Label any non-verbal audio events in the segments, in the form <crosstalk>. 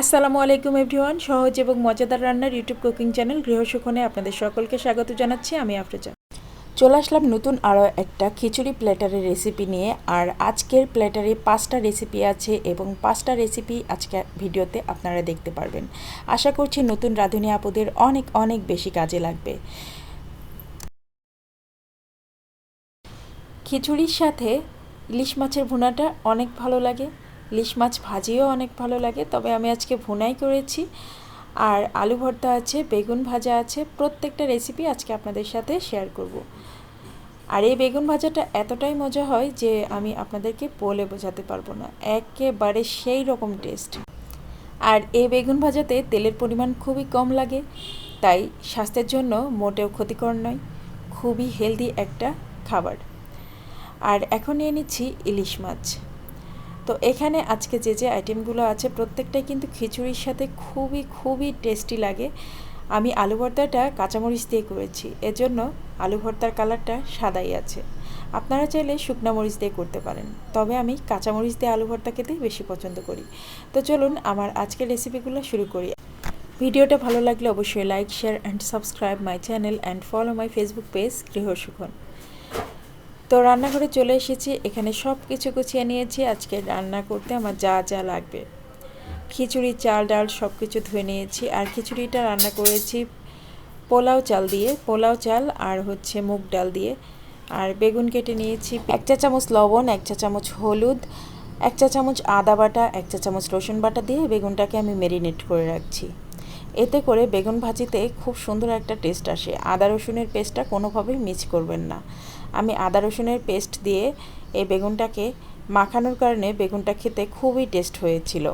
আসসালামু আলাইকুম এভরিওয়ান, সহজ এবং মজাদার রান্নার ইউটিউব কুকিং চ্যানেল গৃহসুখনে আপনাদের সকলকে স্বাগত জানাচ্ছি, আমি আফরোজা। চলে আসলাম নতুন আরও একটা খিচুড়ি প্ল্যাটারের রেসিপি নিয়ে, আর আজকের প্ল্যাটারে পাঁচটা রেসিপি আছে এবং পাঁচটা রেসিপি আজকে ভিডিওতে আপনারা দেখতে পারবেন। আশা করছি নতুন রাঁধুনি আপুদের অনেক অনেক বেশি কাজে লাগবে। খিচুড়ির সাথে ইলিশ মাছের ভুনাটা অনেক ভালো লাগে। ইলিশ মাছ ভাজিও অনেক ভালো লাগে, তবে আমি আজকে ভুনাই করেছি। আর আলু ভর্তা আছে, বেগুন ভাজা আছে, প্রত্যেকটা রেসিপি আজকে আপনাদের সাথে শেয়ার করব। আর এই বেগুন ভাজাটা এতটাই মজা হয় যে আমি আপনাদেরকে বলে বোঝাতে পারব না, একেবারে সেই রকম টেস্ট আর এই বেগুন ভাজাতে তেলের পরিমাণ খুবই কম লাগে, তাই স্বাস্থ্যের জন্য মোটেও ক্ষতিকর নয়, খুবই হেলদি একটা খাবার। আর এখন নিয়ে নিচ্ছি ইলিশ মাছ। তো এখানে আজকে যে যে আইটেমগুলো আছে, প্রত্যেকটাই কিন্তু খিচুড়ির সাথে খুবই খুবই টেস্টি লাগে। আমি আলু ভর্তাটা কাঁচামরিচ দিয়ে করেছি। এজন্য আলু ভর্তার কালারটা সাদাই আছে। আপনারা চাইলে শুকনা মরিচ দিয়ে করতে পারেন। তবে আমি কাঁচামরিচ দিয়ে আলু ভর্তা খেতেই বেশি পছন্দ করি। তো চলুন আমার আজকের রেসিপিগুলো শুরু করি। ভিডিওটা ভালো লাগলে অবশ্যই like share and subscribe my channel and follow my Facebook page গৃহসুখন তো রান্নাঘরে চলে এসেছি, এখানে সব কিছু গুছিয়ে নিয়েছি। আজকে রান্না করতে আমার যা যা লাগবে। খিচুড়ি, চাল, ডাল সব কিছু ধুয়ে নিয়েছি। আর খিচুড়িটা রান্না করেছি পোলাও চাল দিয়ে। পোলাও চাল আর হচ্ছে মুগ ডাল দিয়ে। আর বেগুন কেটে নিয়েছি এক চা চামচ লবণ, এক চা চামচ হলুদ, এক চা চামচ আদা বাটা, এক চা চামচ রসুন বাটা দিয়ে বেগুনটাকে আমি মেরিনেট করে রাখছি। এতে করে বেগুন ভাজিতে খুব সুন্দর একটা টেস্ট আসে। আদা রসুনের পেস্টটা কোনোভাবেই মিস করবেন না। আমি আদা রসুনের পেস্ট দিয়ে এই বেগুনটাকে মাখানোর কারণে বেগুনটা খেতে খুবই টেস্ট হয়েছিল।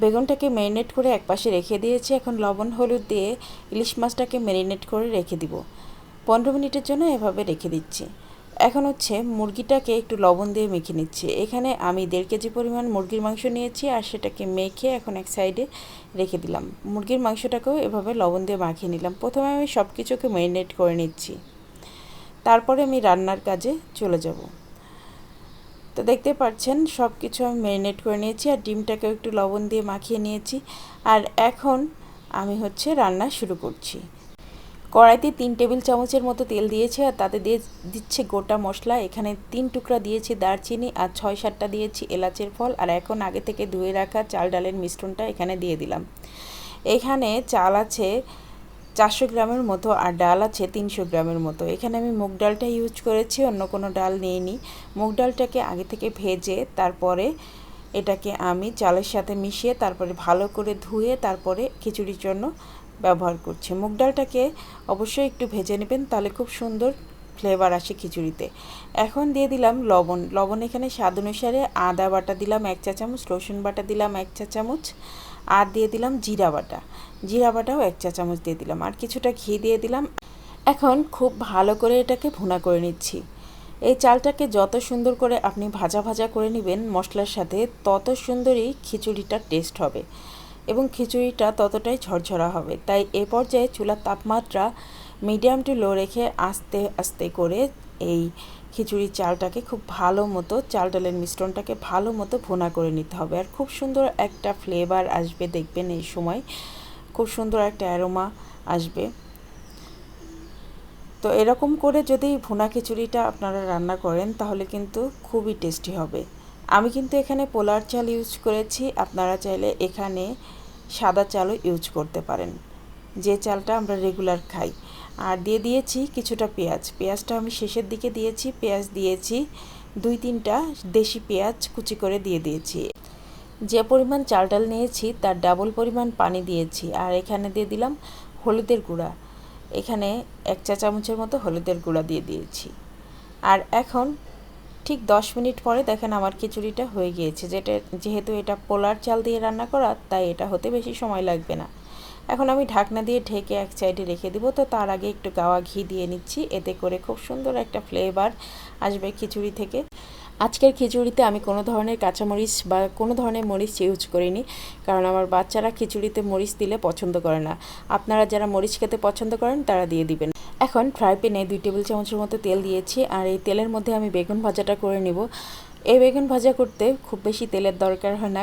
বেগুনটাকে ম্যারিনেট করে একপাশে রেখে দিয়েছি। এখন লবণ, হলুদ দিয়ে ইলিশ মাছটাকে ম্যারিনেট করে রেখে দিব। পনেরো মিনিটের জন্য এভাবে রেখে দিচ্ছি। এখন হচ্ছে মুরগিটাকে একটু লবণ দিয়ে মেখে নিচ্ছি। এখানে আমি দেড় কেজি পরিমাণ মুরগির মাংস নিয়েছি আর সেটাকে মেখে এখন এক সাইডে রেখে দিলাম। মুরগির মাংসটাকেও এভাবে লবণ দিয়ে মাখিয়ে নিলাম। প্রথমে আমি সব কিছুকে ম্যারিনেট করে নিচ্ছি। তারপরে আমি রান্নার কাজে চলে যাব। তো দেখতে পাচ্ছেন সব কিছু আমি ম্যারিনেট করে নিয়েছি আর ডিমটাকেও একটু লবণ দিয়ে মাখিয়ে নিয়েছি। আর এখন আমি হচ্ছে রান্না শুরু করছি। কড়াইতে তিন টেবিল চামচের মতো তেল দিয়েছি আর তাতে দিয়ে দিচ্ছে গোটা মশলা। এখানে তিন টুকরা দিয়েছি দারচিনি আর ছয় সাতটা দিয়েছি এলাচের ফল। আর এখন আগে থেকে ধুয়ে রাখা চাল ডালের মিশ্রণটা এখানে দিয়ে দিলাম। এখানে চাল আছে চারশো গ্রামের মতো আর ডাল আছে তিনশো গ্রামের মতো। এখানে আমি মুগ ডালটা ইউজ করেছি, অন্য কোনো ডাল নিইনি। মুগ ডালটাকে আগে থেকে ভেজে তারপরে এটাকে আমি চালের সাথে মিশিয়ে তারপরে ভালো করে ধুয়ে তারপরে খিচুড়ির জন্য ব্যবহার করছি। মুগ ডালটাকে অবশ্যই একটু ভেজে নেবেন, তাহলে খুব সুন্দর ফ্লেভার আসে খিচুড়িতে। এখন দিয়ে দিলাম লবণ। লবণ এখানে স্বাদ অনুসারে আদা বাটা দিলাম এক চা চামচ, রসুন বাটা দিলাম এক চা চামচ, আর দিয়ে দিলাম জিরা বাটা। জিরা বাটাও এক চা চামচ দিয়ে দিলাম। আর কিছুটা ঘি দিয়ে দিলাম। এখন খুব ভালো করে এটাকে ভুনা করে নিচ্ছি। এই চালটাকে যত সুন্দর করে আপনি ভাজা ভাজা করে নেবেন মশলার সাথে, তত সুন্দরই খিচুড়িটার টেস্ট হবে। এবং খিচুড়িটা ততটাই ঝরঝরা হবে। তাই এ পর্যায়ে চুলার তাপমাত্রা মিডিয়াম টু লো রেখে আস্তে আস্তে করে এই খিচুড়ির চালটাকে খুব ভালো মতো, চাল ডালের মিশ্রণটাকে ভালো মতো ভোনা করে নিতে হবে। আর খুব সুন্দর একটা ফ্লেভার আসবে দেখবেন এই সময়। খুব সুন্দর একটা অ্যারোমা আসবে। তো এরকম করে যদি ভুনা খিচুড়িটা আপনারা রান্না করেন, তাহলে কিন্তু খুবই টেস্টি হবে। আমি কিন্তু এখানে পোলার চাল ইউজ করেছি। আপনারা চাইলে এখানে সাদা চালও ইউজ করতে পারেন। যে চালটা আমরা রেগুলার খাই। আর দিয়ে দিয়েছি কিছুটা পেঁয়াজ। পেঁয়াজটা আমি শেষের দিকে দিয়েছি। পেঁয়াজ দিয়েছি দুই তিনটা দেশি পেঁয়াজ কুচি করে দিয়ে দিয়েছি। যে পরিমাণ চাল ডাল নিয়েছি তার ডাবল পরিমাণ পানি দিয়েছি। আর এখানে দিয়ে দিলাম হলুদের গুঁড়া। এখানে এক চা চামচের মতো হলুদের গুঁড়া দিয়ে দিয়েছি। আর এখন ঠিক দশ মিনিট পরে দেখেন আমার খিচুড়িটা হয়ে গিয়েছে। যেটা, যেহেতু এটা পোলার চাল দিয়ে রান্না করা, তাই এটা হতে বেশি সময় লাগবে না। এখন আমি ঢাকনা দিয়ে ঢেকে এক সাইডে রেখে দিব। তো তার আগে একটু গাওয়া ঘি দিয়ে নিচ্ছি। এতে করে খুব সুন্দর একটা ফ্লেভার আসবে খিচুড়ি থেকে। আজকের খিচুড়িতে আমি কোনো ধরনের কাঁচামরিচ বা কোনো ধরনের মরিচ ইউজ করিনি, কারণ আমার বাচ্চারা খিচুড়িতে মরিচ দিলে পছন্দ করে না। আপনারা যারা মরিচ খেতে পছন্দ করেন, তারা দিয়ে দিবেন। এখন ফ্রাই প্যানে দুই টেবিল চামচের মতো তেল দিয়েছি, আর এই তেলের মধ্যে আমি বেগুন ভাজাটা করে নিব। এই বেগুন ভাজা করতে খুব বেশি তেলের দরকার হয় না।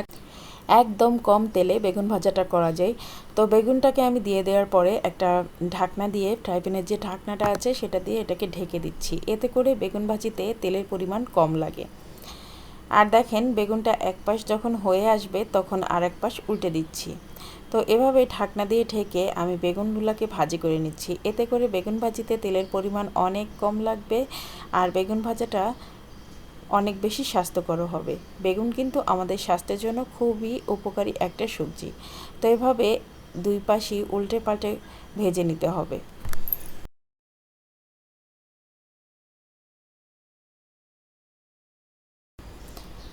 একদম কম তেলে বেগুন ভাজাটা করা যায়। তো বেগুনটাকে আমি দিয়ে দেওয়ার পরে একটা ঢাকনা দিয়ে ফ্রাই প্যানের যে ঢাকনাটা আছে সেটা দিয়ে এটাকে ঢেকে দিচ্ছি। এতে করে বেগুন ভাজিতে তেলের পরিমাণ কম লাগে। আর দেখেন বেগুনটা এক পাশ যখন হয়ে আসবে তখন আর এক পাশ উল্টে দিচ্ছি। তো এভাবে ঢাকনা দিয়ে ঢেকে আমি বেগুনগুলোকে ভাজি করে নিচ্ছি। এতে করে বেগুন ভাজিতে তেলের পরিমাণ অনেক কম লাগবে আর বেগুন ভাজাটা অনেক বেশি স্বাস্থ্যকরও হবে। বেগুন কিন্তু আমাদের স্বাস্থ্যের জন্য খুবই উপকারী একটা সবজি। তো এভাবে দুই পাশই উল্টে পাল্টে ভেজে নিতে হবে।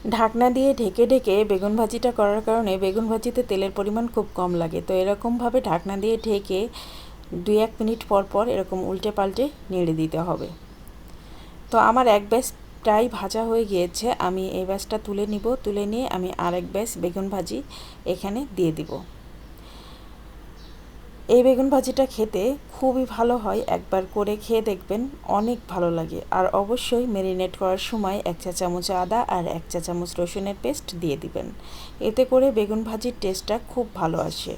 ঢাকনা দিয়ে ঢেকে ঢেকে বেগুন ভাজিটা করার কারণে বেগুন ভাজিতে তেলের পরিমাণ খুব কম লাগে। তো এরকমভাবে ঢাকনা দিয়ে ঢেকে দুই এক মিনিট পর পর এরকম উল্টে পাল্টে নেড়ে দিতে হবে। তো আমার এক ব্যাস প্রায় ভাজা হয়ে গিয়েছে। আমি এই ব্যাসটা তুলে নিব। তুলে নিয়ে আমি আরেক ব্যাস বেগুন ভাজি এখানে দিয়ে দিব। এই বেগুন ভাজিটা খেতে খুবই ভালো হয়, একবার করে খেয়ে দেখবেন, অনেক ভালো লাগে। আর অবশ্যই মেরিনেট করার সময় এক চা চামচ আদা আর এক চা চামচ রসুনের পেস্ট দিয়ে দিবেন। এতে করে বেগুন ভাজির টেস্টটা খুব ভালো আসে।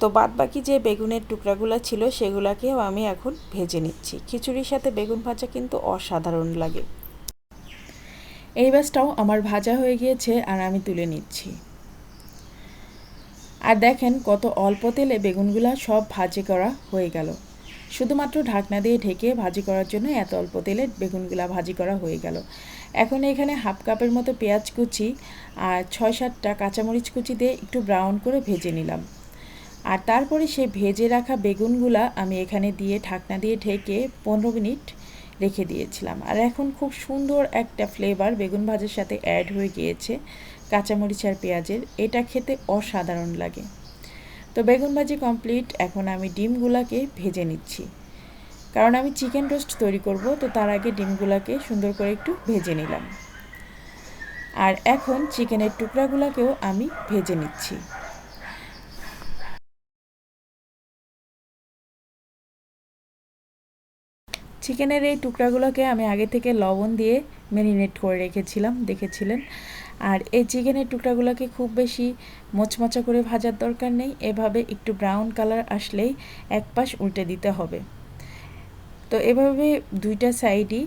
তো বাদ বাকি যে বেগুনের টুকরাগুলো ছিল, সেগুলোকেও আমি এখন ভেজে নিচ্ছি। খিচুড়ির সাথে বেগুন ভাজা কিন্তু অসাধারণ লাগে। এই ব্যাসটাও আমার ভাজা হয়ে গিয়েছে আর আমি তুলে নিচ্ছি। আর দেখেন কত অল্প তেলে বেগুনগুলা সব ভাজি করা হয়ে গেল। শুধুমাত্র ঢাকনা দিয়ে ঢেকে ভাজি করার জন্য এত অল্প তেলে বেগুনগুলা ভাজি করা হয়ে গেল। এখন এখানে হাফ কাপের মতো পেঁয়াজ কুচি আর ছয় সাতটা কাঁচামরিচ কুচি দিয়ে একটু ব্রাউন করে ভেজে নিলাম। আর তারপরে সেই ভেজে রাখা বেগুনগুলা আমি এখানে দিয়ে ঢাকনা দিয়ে ঢেকে পনেরো মিনিট রেখে দিয়েছিলাম। আর এখন খুব সুন্দর একটা ফ্লেভার বেগুন ভাজার সাথে অ্যাড হয়ে গিয়েছে। কাঁচামরিচ আর পেঁয়াজের, এটা খেতে অসাধারণ লাগে। তো বেগুন ভাজি কমপ্লিট এখন আমি ডিমগুলাকে ভেজে নিচ্ছি। কারণ আমি চিকেন রোস্ট তৈরি করব, তো তার আগে ডিমগুলাকে সুন্দর করে একটু ভেজে নিলাম। আর এখন চিকেনের টুকরাগুলোকেও আমি ভেজে নিচ্ছি। চিকেনের এই টুকরাগুলোকে আমি আগে থেকে লবণ দিয়ে ম্যারিনেট করে রেখেছিলাম, দেখেছিলেন? আর এই চিকেনের টুকরাগুলোকে খুব বেশি মোচমচা করে ভাজার দরকার নেই। এভাবে একটু ব্রাউন কালার আসলেই এক পাশ উল্টে দিতে হবে। তো এভাবে দুইটা সাইডই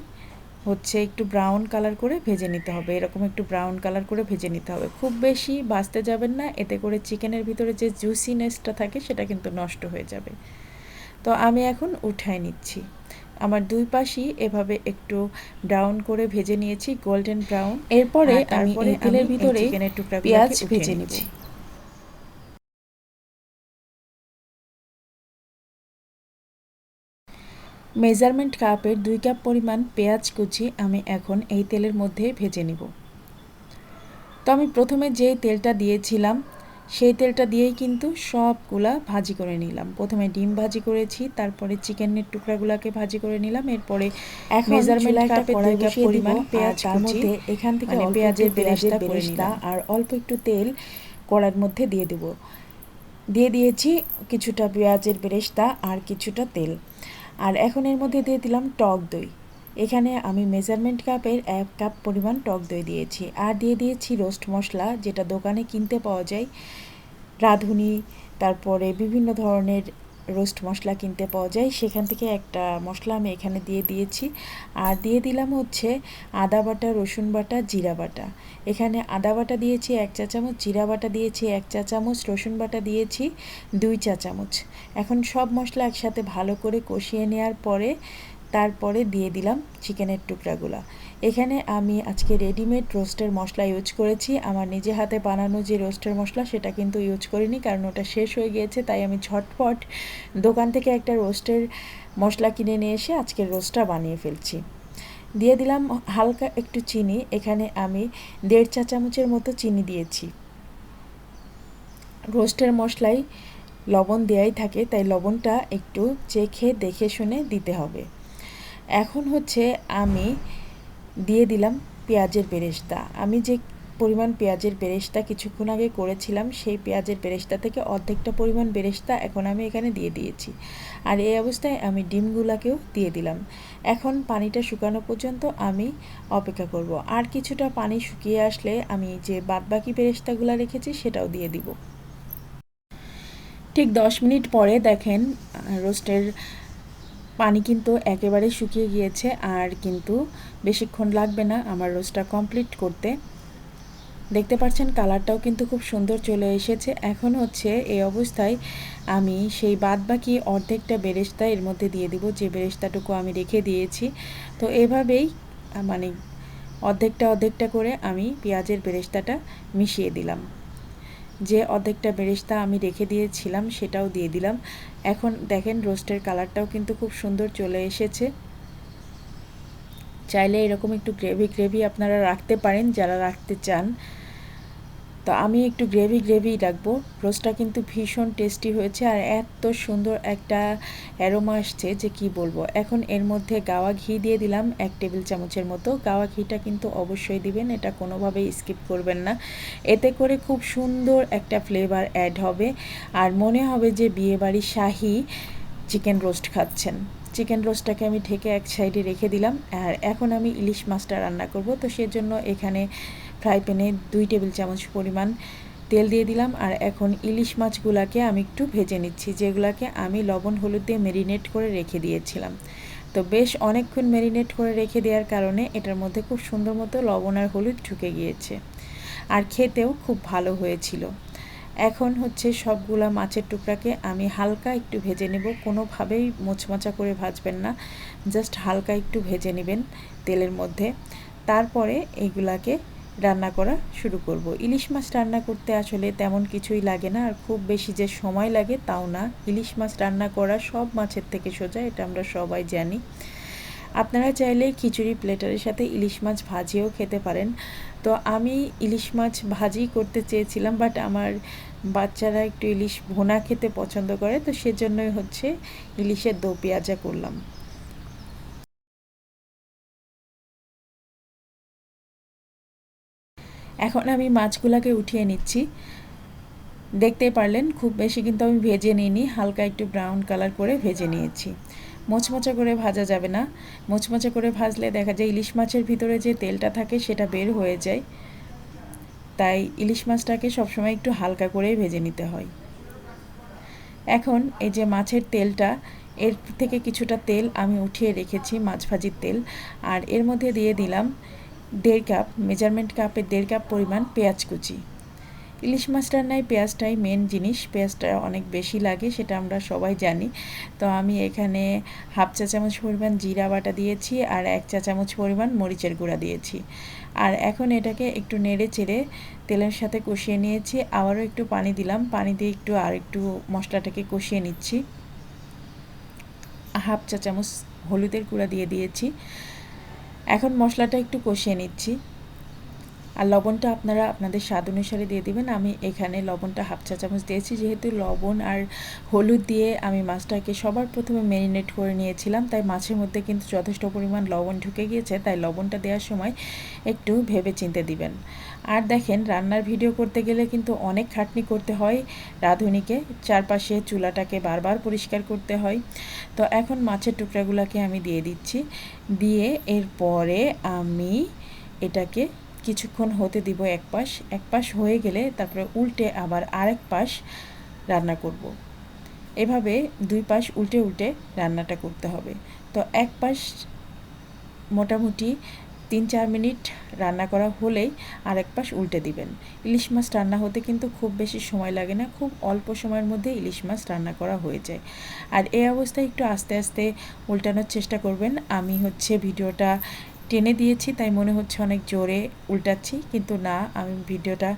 হচ্ছে একটু ব্রাউন কালার করে ভেজে নিতে হবে। এরকম একটু ব্রাউন কালার করে ভেজে নিতে হবে। খুব বেশি বাঁচতে যাবেন না। এতে করে চিকেনের ভিতরে যে জুসিনেসটা থাকে, সেটা কিন্তু নষ্ট হয়ে যাবে। তো আমি এখন উঠাই নিচ্ছি। আমার দুই পাশই এভাবে একটু ব্রাউন করে ভেজে নিয়েছি গোল্ডেন ব্রাউন। এরপরে আমি তেলের ভিতরে পেঁয়াজ ভেজে নিচ্ছি। মেজারমেন্ট কাপের দুই কাপ পরিমাণ পেঁয়াজ কুচি আমি এখন এই তেলের মধ্যে ভেজে নিব। তো আমি প্রথমে যে তেলটা দিয়েছিলাম সেই তেলটা দিয়েই কিন্তু সবগুলা ভাজি করে নিলাম। প্রথমে ডিম ভাজি করেছি তারপরে চিকেনের টুকরাগুলাকে ভাজি করে নিলাম এরপরে এক মেজারমেন্ট কাপে দুই কাপ পরিমাণ পেঁয়াজ মধ্যে এখান থেকে মানে পেঁয়াজের বেরেস্তা বেরেস্তা আর অল্প একটু তেল কড়ার মধ্যে দিয়ে দেব। দিয়ে দিয়েছি কিছুটা পেঁয়াজের বেরেস্তা আর কিছুটা তেল। আর এখন এর মধ্যে দিয়ে দিলাম টক দই। এখানে আমি মেজারমেন্ট কাপের এক কাপ পরিমাণ টক দই দিয়েছি। আর দিয়ে দিয়েছি রোস্ট মশলা যেটা দোকানে কিনতে পাওয়া যায়। রাঁধুনি, তারপরে বিভিন্ন ধরনের রোস্ট মশলা কিনতে পাওয়া যায়। সেখান থেকে একটা মশলা আমি এখানে দিয়ে দিয়েছি। আর দিয়ে দিলাম হচ্ছে আদা বাটা, রসুন বাটা, জিরা বাটা। এখানে আদা বাটা দিয়েছি এক চা চামচ, জিরা বাটা দিয়েছি এক চা চামচ, রসুন বাটা দিয়েছি দুই চা চামচ। এখন সব মশলা একসাথে ভালো করে কষিয়ে নেওয়ার পরে, তারপরে দিয়ে দিলাম চিকেনের টুকরাগুলো। এখানে আমি আজকে রেডিমেড রোস্টের মশলা ইউজ করেছি। আমার নিজে হাতে বানানো যে রোস্টের মশলা, সেটা কিন্তু ইউজ করিনি কারণ ওটা শেষ হয়ে গিয়েছে, তাই আমি ঝটপট দোকান থেকে একটা রোস্টের মশলা কিনে নিয়ে এসে আজকের রোস্টটা বানিয়ে ফেলছি। দিয়ে দিলাম হালকা একটু চিনি, এখানে আমি দেড় চা চামচের মতো চিনি দিয়েছি। রোস্টের মশলায় লবণ দেয়াই থাকে, তাই লবণটা একটু চেখে দেখে শুনে দিতে হবে। এখন হচ্ছে আমি দিয়ে দিলাম পেঁয়াজের বেরেস্তা আমি যে পরিমাণ পেঁয়াজের বেরেস্তা কিছুক্ষণ আগে করেছিলাম, সেই পেঁয়াজের বেরেস্তা থেকে অর্ধেকটা পরিমাণ বেরেস্তা এখন আমি এখানে দিয়ে দিয়েছি। আর এই অবস্থায় আমি ডিমগুলাকেও দিয়ে দিলাম। এখন পানিটা শুকানো পর্যন্ত আমি অপেক্ষা করব। আর কিছুটা পানি শুকিয়ে আসলে আমি যে বাদবাকি বেরেস্তাগুলো রেখেছি সেটাও দিয়ে দিব। ঠিক দশ মিনিট পরে দেখেন রোস্টের পানি কিন্তু একেবারে শুকিয়ে গিয়েছে। আর কিন্তু বেশিক্ষণ লাগবে না আমার রোস্টটা কমপ্লিট করতে। দেখতে পাচ্ছেন কালারটাও কিন্তু খুব সুন্দর চলে এসেছে। এখন হচ্ছে এই অবস্থায় আমি সেই বাদ বাকি অর্ধেকটা বেরেস্তা এর মধ্যে দিয়ে দিব, যে বেরেস্তাটুকু আমি রেখে দিয়েছি। তো এভাবেই মানে অর্ধেকটা অর্ধেকটা করে আমি পেঁয়াজের বেরেস্তাটা মিশিয়ে দিলাম। যে অর্ধেকটা বেরেস্তা আমি রেখে দিয়েছিলাম সেটাও দিয়ে দিলাম। এখন দেখেন রোস্টের কালারটাও কিন্তু খুব সুন্দর চলে এসেছে। চাইলে এরকম একটু গ্রেভি গ্রেভি আপনারা রাখতে পারেন, যারা রাখতে চান। তো আমি একটু গ্রেভি গ্রেভি রাখব। রোস্টটা কিন্তু ভীষণ টেস্টি হয়েছে আর এত সুন্দর একটা অ্যারোমা আসছে যে কি বলব। এখন এর মধ্যে গাওয়া ঘি দিয়ে দিলাম এক টেবিল চামচের মতো। গাওয়া ঘিটা কিন্তু অবশ্যই দিবেন, এটা কোনোভাবেই স্কিপ করবেন না। এতে করে খুব সুন্দর একটা ফ্লেভার অ্যাড হবে। আর মনে হবে যে বিয়েবাড়ি শাহি চিকেন রোস্ট খাচ্ছেন। চিকেন রোস্টটাকে আমি ঢেকে এক সাইডে রেখে দিলাম। আর এখন আমি ইলিশ মাছটা রান্না করব। তো সেজন্য এখানে ফ্রাই প্যানে দুই টেবিল চামচ পরিমাণ তেল দিয়ে দিলাম। আর এখন ইলিশ মাছগুলাকে আমি একটু ভেজে নিচ্ছি, যেগুলাকে আমি লবণ, হলুদ দিয়ে মেরিনেট করে রেখে দিয়েছিলাম। তো বেশ অনেকক্ষণ মেরিনেট করে রেখে দেওয়ার কারণে এটার মধ্যে খুব সুন্দর মতো লবণ আর হলুদ ঢুকে গিয়েছে। আর খেতেও খুব ভালো হয়েছিল। এখন হচ্ছে সবগুলা মাছের টুকরাকে আমি হালকা একটু ভেজে নেব। কোনোভাবেই মোচমোচা করে ভাজবেন না, জাস্ট হালকা একটু ভেজে নেবেন তেলের মধ্যে। তারপরে এইগুলাকে রান্না করা শুরু করব। ইলিশ মাছ রান্না করতে আসলে তেমন কিছুই লাগে না, আর খুব বেশি যে সময় লাগে তাও না। ইলিশ মাছ রান্না করা সব মাছের থেকে সোজা, এটা আমরা সবাই জানি। আপনারা চাইলে খিচুড়ি প্লেটারের সাথে ইলিশ মাছ ভাজিও খেতে পারেন। তো আমি ইলিশ মাছ ভাজি করতে চেয়েছিলাম, বাট আমার বাচ্চারা একটু ইলিশ ভোনা খেতে পছন্দ করে, তো সেজন্যই হচ্ছে ইলিশের দো পেঁয়াজা করলাম। এখন আমি মাছগুলাকে উঠিয়ে নিচ্ছি। দেখতেই পারলেন, খুব বেশি কিন্তু আমি ভেজে নিইনি, হালকা একটু ব্রাউন কালার করে ভেজে নিয়েছি। মোচমোচা করে ভাজা যাবে না। মোচমোচা করে ভাজলে দেখা যায় ইলিশ মাছের ভিতরে যে তেলটা থাকে সেটা বের হয়ে যায়। তাই ইলিশ মাছটাকে সবসময় একটু হালকা করে ভেজে নিতে হয়। এখন এই যে মাছের তেলটা, এর থেকে কিছুটা তেল আমি উঠিয়ে রেখেছি মাছ ভাজির তেল। আর এর মধ্যে দিয়ে দিলাম দেড় কাপ, মেজারমেন্ট কাপের দেড় কাপ পরিমাণ পেঁয়াজ কুচি। ইলিশ মাছ রান্নায় পেঁয়াজটাই মেন জিনিস। পেঁয়াজটা অনেক বেশি লাগে, সেটা আমরা সবাই জানি। তো আমি এখানে হাফ চা চামচ পরিমাণ জিরা বাটা দিয়েছি আর এক চা চামচ পরিমাণ মরিচের গুঁড়া দিয়েছি। আর এখন এটাকে একটু নেড়ে চেড়ে তেলের সাথে কষিয়ে নিয়েছি। আবারও একটু পানি দিলাম। পানি দিয়ে একটু আর একটু মশলাটাকে কষিয়ে নিচ্ছি। হাফ চা চামচ হলুদের গুঁড়া দিয়ে দিয়েছি। এখন মশলাটা একটু কষিয়ে নিচ্ছি। আর লবণটা আপনারা আপনাদের স্বাদ অনুসারে দিয়ে দিবেন। আমি এখানে লবণটা হাফ চা চামচ দিয়েছি। যেহেতু লবণ আর হলুদ দিয়ে আমি মাছটাকে সবার প্রথমে ম্যারিনেট করে নিয়েছিলাম, তাই মাছের মধ্যে কিন্তু যথেষ্ট পরিমাণ লবণ ঢুকে গিয়েছে, তাই লবণটা দেওয়ার সময় একটু ভেবে চিনতে দিবেন। আর দেখেন, রান্নার ভিডিও করতে গেলে কিন্তু অনেক খাটনি করতে হয় রাঁধুনিকে, চারপাশে চুলাটাকে বারবার পরিষ্কার করতে হয়। তো এখন মাছের টুকরাগুলোকে আমি দিয়ে দিচ্ছি। দিয়ে এরপরে আমি এটাকে কিছুক্ষণ হতে দিব এক পাশ। এক পাশ হয়ে গেলে তারপরে উল্টে আবার আরেক পাশ রান্না করব। এভাবে দুই পাশ উল্টে উল্টে রান্নাটা করতে হবে। তো এক পাশ মোটামুটি তিন চার মিনিট রান্না করা হলেই আরেক পাশ উল্টে দিবেন। ইলিশ মাছ রান্না হতে কিন্তু খুব বেশি সময় লাগে না, খুব অল্প সময়ের মধ্যে ইলিশ মাছ রান্না করা হয়ে যায়। আর এই অবস্থায় একটু আস্তে আস্তে উল্টানোর চেষ্টা করবেন। আমি হচ্ছে ভিডিওটা টেনে দিয়েছি, তাই মনে হচ্ছে অনেক জোরে উল্টাচ্ছি। কিন্তু না, আমি ভিডিওটা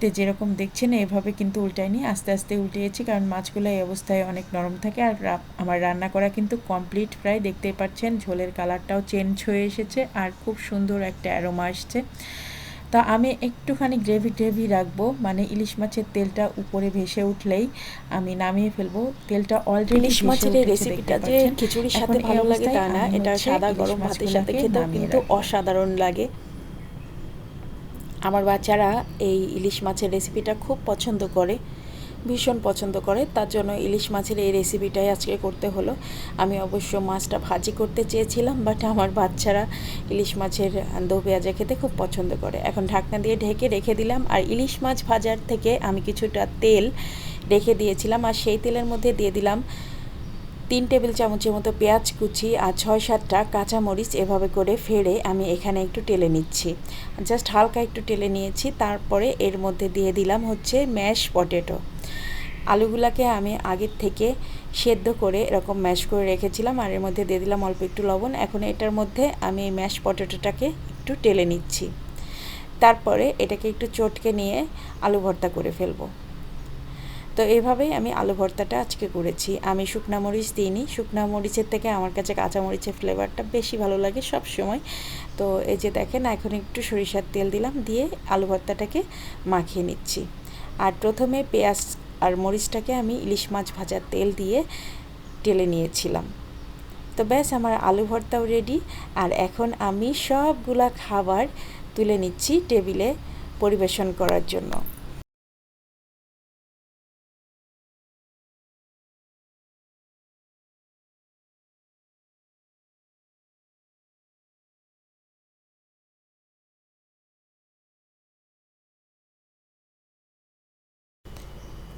তে যেরকম দেখছেন এভাবে কিন্তু উল্টাইনি। আস্তে আস্তে উল্টিয়েছি কারণ মাছগুলো এই অবস্থায় অনেক নরম থাকে। আর আমার রান্না করা কিন্তু কমপ্লিট প্রায়, দেখতেই পাচ্ছেন। ঝোলের কালারটাও চেঞ্জ হয়ে এসেছে, আর খুব সুন্দর একটা অ্যারোমা আসছে। তা আমি একটুখানি গ্রেভি গ্রেভি রাখব মানে ইলিশ মাছের তেলটা উপরে ভেসে উঠলেই আমি নামিয়ে ফেলব। তেলটা অলরেডি ইলিশ মাছের এই রেসিপিটা যে খিচুড়ির সাথে ভালো লাগে তা না এটা সাদা গরম ভাতের সাথে খেতে কিন্তু অসাধারণ লাগে। আমার বাচ্চারা এই ইলিশ মাছের রেসিপিটা খুব পছন্দ করে। ভীষণ পছন্দ করে। তার জন্য ইলিশ মাছের এই রেসিপিটাই আজকে করতে হলো। আমি অবশ্য মাছটা ভাজি করতে চেয়েছিলাম বাট আমার বাচ্চারা ইলিশ মাছের দো পেঁয়াজা খেতে খুব পছন্দ করে। এখন ঢাকনা দিয়ে ঢেকে রেখে দিলাম, আর ইলিশ মাছ ভাজার থেকে আমি কিছুটা তেল রেখে দিয়েছিলাম, আর সেই তেলের মধ্যে দিয়ে দিলাম তিন টেবিল চামচের মতো পেঁয়াজ কুচি আর ছয় সাতটা কাঁচামরিচ এভাবে করে ফেড়ে আমি এখানে একটু টেলে নিচ্ছি। জাস্ট হালকা একটু টেলে নিয়েছি, তারপরে এর মধ্যে দিয়ে দিলাম হচ্ছে ম্যাশ পটেটো। আলুগুলাকে আমি আগের থেকে সেদ্ধ করে এরকম ম্যাশ করে রেখেছিলাম, আর এর মধ্যে দিয়ে দিলাম অল্প একটু লবণ। এখন এটার মধ্যে আমি এই ম্যাশ পটেটোটাকে একটু টেলে নিচ্ছি। তারপরে এটাকে একটু চটকে নিয়ে আলু ভর্তা করে ফেলব। তো এভাবেই আমি আলু ভর্তাটা আজকে করেছি। আমি শুকনা মরিচ দিইনি। শুকনা মরিচের থেকে আমার কাছে কাঁচা মরিচের ফ্লেভারটা বেশি ভালো লাগে সব সময় তো এই যে দেখেন, এখন একটু সরিষার তেল দিলাম, দিয়ে আলু ভর্তাটাকে মাখিয়ে নিচ্ছি। আর প্রথমে পেঁয়াজ আর মরিচটাকে আমি ইলিশ মাছ ভাজার তেল দিয়ে টেলে নিয়েছিলাম। তো ব্যাস, আমার আলু ভর্তাও রেডি আর এখন আমি সবগুলা খাবার তুলে নিচ্ছি টেবিলে পরিবেশন করার জন্য।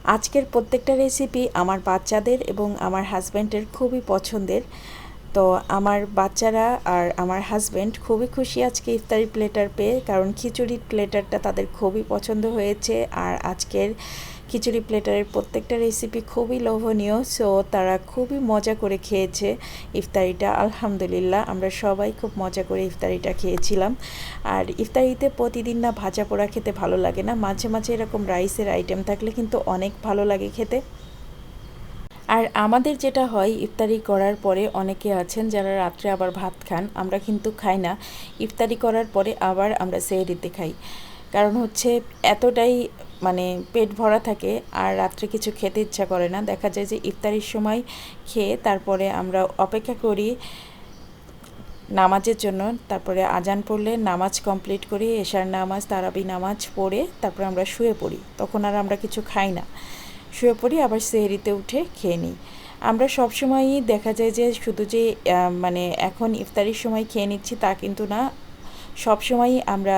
আজকের প্রত্যেকটা রেসিপি আমার বাচ্চাদের এবং আমার হাজব্যান্ডের খুবই পছন্দের। তো আমার বাচ্চারা আর আমার হাজব্যান্ড খুবই খুশি আজকে ইফতারি প্লেটার পেয়ে, কারণ খিচুড়ির প্লেটারটা তাদের খুবই পছন্দ হয়েছে আর আজকের খিচুড়ি প্লেটারের প্রত্যেকটা রেসিপি খুবই লোভনীয় সো তারা খুবই মজা করে খেয়েছে ইফতারিটা। আলহামদুলিল্লাহ, আমরা সবাই খুব মজা করে ইফতারিটা খেয়েছিলাম। আর ইফতারিতে প্রতিদিন না ভাজা পোড়া খেতে ভালো লাগে না। মাঝে মাঝে এরকম রাইসের আইটেম থাকলে কিন্তু অনেক ভালো লাগে খেতে। আর আমাদের যেটা হয়, ইফতারি করার পরে অনেকে আছেন যারা রাত্রে আবার ভাত খান, আমরা কিন্তু খাই না। ইফতারি করার পরে আবার আমরা সেহরিতে খাই। কারণ হচ্ছে এতটাই মানে পেট ভরা থাকে আর রাত্রে কিছু খেতে ইচ্ছা করে না। দেখা যায় যে ইফতারির সময় খেয়ে তারপরে আমরা অপেক্ষা করি নামাজের জন্য। তারপরে আজান পড়লে নামাজ কমপ্লিট করি, এশার নামাজ, তারাবি নামাজ পড়ে তারপরে আমরা শুয়ে পড়ি। তখন আর আমরা কিছু খাই না। শুয়ে পড়ি, আবার সেহরিতে উঠে খেয়ে নিই। আমরা সবসময়ই দেখা যায় যে, শুধু যে মানে এখন ইফতারির সময় খেয়ে নিচ্ছি তা কিন্তু না। সবসময়ই আমরা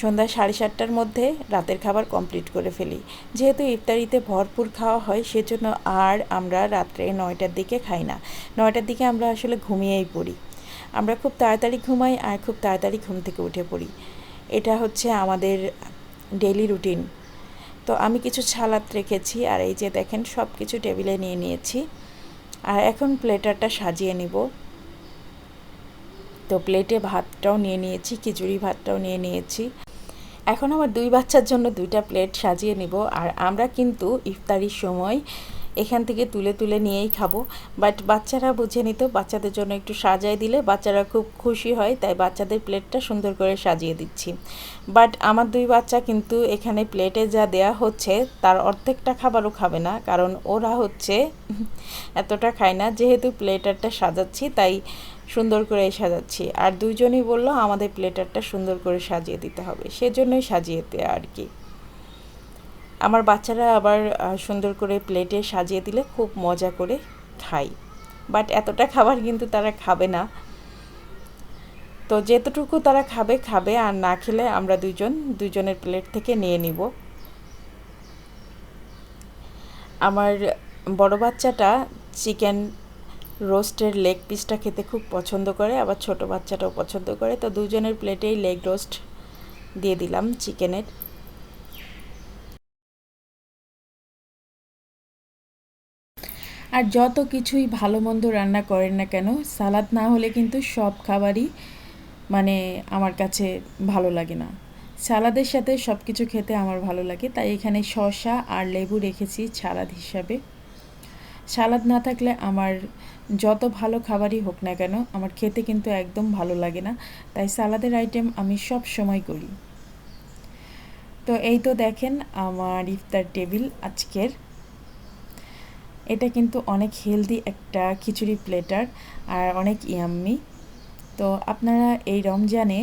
সন্ধ্যা সাড়ে সাতটার মধ্যে রাতের খাবার কমপ্লিট করে ফেলি। যেহেতু ইফতারিতে ভরপুর খাওয়া হয়, সেজন্য আর আমরা রাত্রে নয়টার দিকে খাই না। নয়টার দিকে আমরা আসলে ঘুমিয়েই পড়ি। আমরা খুব তাড়াতাড়ি ঘুমাই আর খুব তাড়াতাড়ি ঘুম থেকে উঠে পড়ি। এটা হচ্ছে আমাদের ডেলি রুটিন তো আমি কিছু ছালাদ রেখেছি আর এই যে দেখেন সব কিছু টেবিলে নিয়ে নিয়েছি। আর এখন প্লেটারটা সাজিয়ে নিব। তো প্লেটে ভাতটাও নিয়ে নিয়েছি, খিচুড়ি ভাতটাও নিয়ে নিয়েছি। এখন আমার দুই বাচ্চার জন্য দুইটা প্লেট সাজিয়ে নিব। আর আমরা কিন্তু ইফতারির সময় এখান থেকে তুলে তুলে নিয়েই খাব। বাট বাচ্চারা বুঝে নিত, বাচ্চাদের জন্য একটু সাজায় দিলে বাচ্চারা খুব খুশি হয়, তাই বাচ্চাদের প্লেটটা সুন্দর করে সাজিয়ে দিচ্ছি। বাট আমার দুই বাচ্চা কিন্তু এখানে প্লেটে যা দেয়া হচ্ছে, তার অর্ধেকটা খাবারও খাবে না, কারণ ওরা হচ্ছে <laughs> এতটা খায় না, যেহেতু প্লেটারটা সাজাচ্ছি, তাই সুন্দর করে সাজাচ্ছি। আর দুইজনই বলল, আমাদের প্লেটারটা সুন্দর করে সাজিয়ে দিতে হবে। সেজন্যই সাজিয়ে দেওয়া আর কি। আমার বাচ্চারা আবার সুন্দর করে প্লেটে সাজিয়ে দিলে খুব মজা করে খাই। বাট এতটা খাবার কিন্তু তারা খাবে না। তো যেতটুকু তারা খাবে খাবে, আর না খেলে আমরা দুজন দুজনের প্লেট থেকে নিয়ে নিব। আমার বড় বাচ্চাটা চিকেন রোস্টের লেগ পিসটা খেতে খুব পছন্দ করে, আবার ছোট বাচ্চাটাও পছন্দ করে। তো দুজনের প্লেটেই লেগ রোস্ট দিয়ে দিলাম চিকেনের আর যত কিছুই ভালো মন্দ রান্না করেন না কেন, সালাদ না হলে কিন্তু সব খাবারই মানে আমার কাছে ভালো লাগে না। সালাদের সাথে সব কিছু খেতে আমার ভালো লাগে, তাই এখানে শসা আর লেবু রেখেছি সালাদ হিসাবে। সালাদ না থাকলে আমার যত ভালো খাবারই হোক না কেন, আমার খেতে কিন্তু একদম ভালো লাগে না, তাই সালাদের আইটেম আমি সব সময় করি। তো এই তো দেখেন আমার ইফতার টেবিল আজকের। এটা কিন্তু অনেক হেলদি একটা খিচুড়ি প্লেটার আর অনেক ইয়াম্মি তো আপনারা এই রমজানে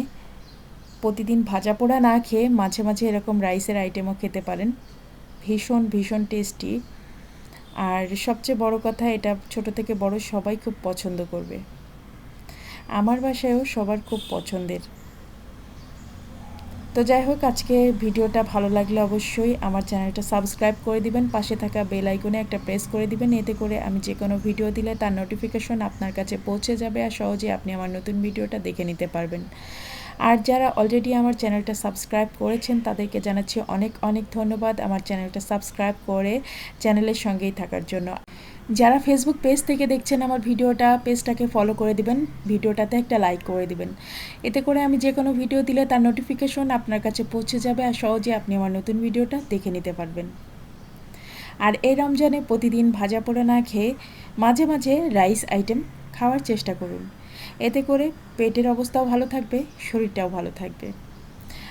প্রতিদিন ভাজা পোড়া না খেয়ে মাঝে মাঝে এরকম রাইসের আইটেমও খেতে পারেন। ভীষণ ভীষণ টেস্টি আর সবচেয়ে বড় কথা, এটা ছোট থেকে বড় সবাই খুব পছন্দ করবে। আমার বাসায়ও সবার খুব পছন্দের। তো যাই হোক, আজকে ভিডিওটা ভালো লাগলে অবশ্যই আমার চ্যানেলটা সাবস্ক্রাইব করে দিবেন, পাশে থাকা বেল আইকনে একটা প্রেস করে দিবেন, এতে করে আমি যে কোনো ভিডিও দিলে তার নোটিফিকেশন আপনার কাছে পৌঁছে যাবে আর সহজে আপনি আমার নতুন ভিডিওটা দেখে নিতে পারবেন। আর যারা অলরেডি আমার চ্যানেলটা সাবস্ক্রাইব করেছেন, তাদেরকে জানাচ্ছি অনেক অনেক ধন্যবাদ আমার চ্যানেলটা সাবস্ক্রাইব করে চ্যানেলের সঙ্গেই থাকার জন্য। যারা ফেসবুক পেজ থেকে দেখছেন আমার ভিডিওটা পেজটাকে ফলো করে দিবেন, ভিডিওটাতে একটা লাইক করে দিবেন। এতে করে আমি যে কোনো ভিডিও দিলে তার নোটিফিকেশন আপনার কাছে পৌঁছে যাবে আর সহজে আপনি আমার নতুন ভিডিওটা দেখে নিতে পারবেন। আর এই রমজানে প্রতিদিন ভাজা পোড়া না খেয়ে মাঝে মাঝে রাইস আইটেম খাওয়ার চেষ্টা করুন। এতে করে পেটের অবস্থাও ভালো থাকবে, শরীরটাও ভালো থাকবে।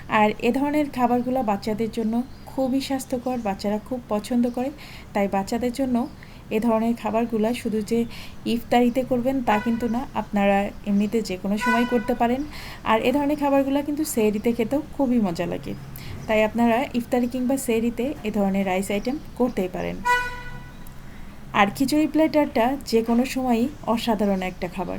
আর এ ধরনের খাবারগুলো বাচ্চাদের জন্য খুবই স্বাস্থ্যকর, বাচ্চারা খুব পছন্দ করে। তাই বাচ্চাদের জন্য এ ধরনের খাবারগুলো শুধু যে ইফতারিতে করবেন তা কিন্তু না, আপনারা এমনিতে যে কোনো সময় করতে পারেন। আর এ ধরনের খাবারগুলো কিন্তু সেহরিতে খেতেও খুবই মজা লাগে। তাই আপনারা ইফতারি কিংবা সেহরিতে এ ধরনের রাইস আইটেম করতেই পারেন। আর খিচুড়ি প্লেটারটা যে কোনো সময়ই অসাধারণ একটা খাবার।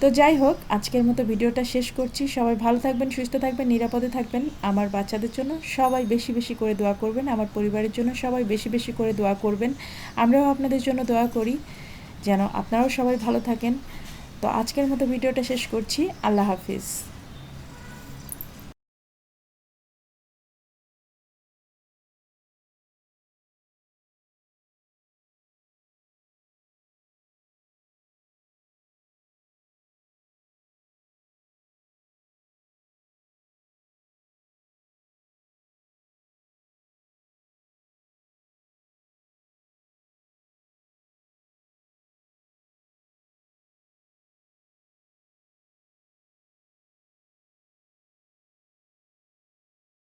তো যাই হোক, আজকের মতো ভিডিওটা শেষ করছি। সবাই ভালো থাকবেন, সুস্থ থাকবেন, নিরাপদে থাকবেন। আমার বাচ্চাদের জন্য সবাই বেশি বেশি করে দোয়া করবেন। আমার পরিবারের জন্য সবাই বেশি বেশি করে দোয়া করবেন। আমরাও আপনাদের জন্য দোয়া করি, যেন আপনারাও সবাই ভালো থাকেন। তো আজকের মতো ভিডিওটা শেষ করছি। আল্লাহ হাফিজ।